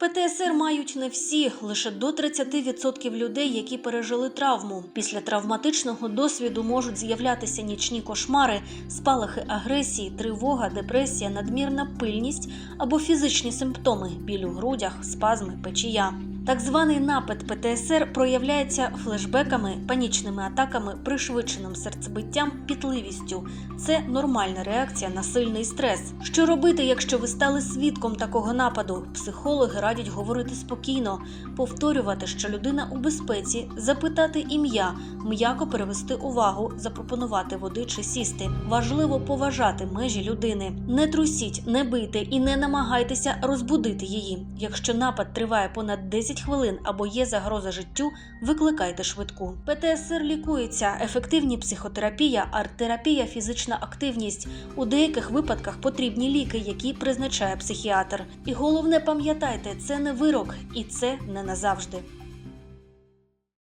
ПТСР мають не всі, лише до 30% людей, які пережили травму. Після травматичного досвіду можуть з'являтися нічні кошмари, спалахи агресії, тривога, депресія, надмірна пильність або фізичні симптоми біль у грудях, спазми, печія. Так званий напад ПТСР проявляється флешбеками, панічними атаками, пришвидшеним серцебиттям, пітливістю. Це нормальна реакція на сильний стрес. Що робити, якщо ви стали свідком такого нападу? Психологи радять говорити спокійно, повторювати, що людина у безпеці, запитати ім'я, м'яко перевести увагу, запропонувати води чи сісти. Важливо поважати межі людини. Не трусіть, не бийте і не намагайтеся розбудити її. Якщо напад триває понад 10 хвилин або є загроза життю, викликайте швидку. ПТСР лікується, ефективні психотерапія, арт-терапія, фізична активність. У деяких випадках потрібні ліки, які призначає психіатр. І головне пам'ятайте, це не вирок і це не назавжди.